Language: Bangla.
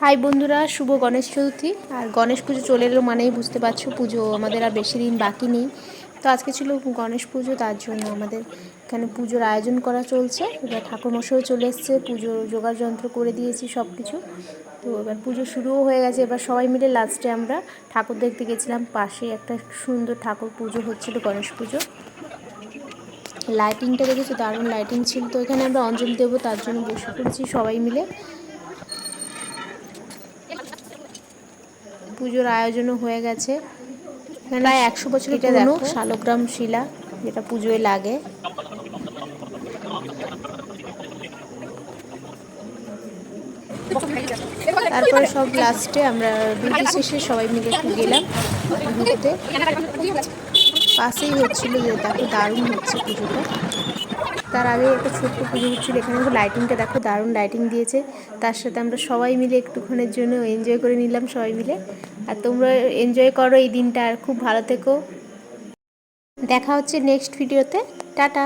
হাই বন্ধুরা, শুভ গণেশ চতুর্থী। আর গণেশ পুজো চলে এলো মানেই বুঝতে পারছ, পুজো আমাদের আর বেশি দিন বাকি নেই। তো আজকে ছিল গণেশ পুজো, তার জন্য আমাদের এখানে পুজোর আয়োজন করা চলছে। এবার ঠাকুরমশাইও চলে এসছে পুজো জোগাড় যন্ত্র করে দিয়েছি সব কিছু তো এবার পুজো শুরুও হয়ে গেছে, এবার সবাই মিলে লাস্টে আমরা ঠাকুর দেখতে গেছিলাম। পাশে একটা সুন্দর ঠাকুর পুজো হচ্ছিল গণেশ পুজো। লাইটিংটা দেখেছি? দারুণ লাইটিং ছিল। তো এখানে আমরা অঞ্জলি দেবো, তার জন্য বসে পড়েছি সবাই মিলে। পুজোর আয়োজনও হয়ে গেছে। প্রায় একশো বছর পুরনো শালগ্রাম শিলা যেটা পুজোয় লাগে। তারপরে সব লাস্টে আমরা ডিউটি শেষে সবাই মিলে একটু গেলাম ঘুরতে। পাশেই হচ্ছিল যে দেখো দারুণ হচ্ছে পুজোটা। তার আগে একটা ছোট্ট পুজো হচ্ছিল। এখানে লাইটিংটা দেখো, দারুণ লাইটিং দিয়েছে। তার সাথে আমরা সবাই মিলে একটুক্ষণের জন্য এনজয় করে নিলাম সবাই মিলে। আর তোমরা এনজয় করো এই দিনটা, আর খুব ভালো থেকো। দেখা হচ্ছে নেক্সট ভিডিওতে টাটা।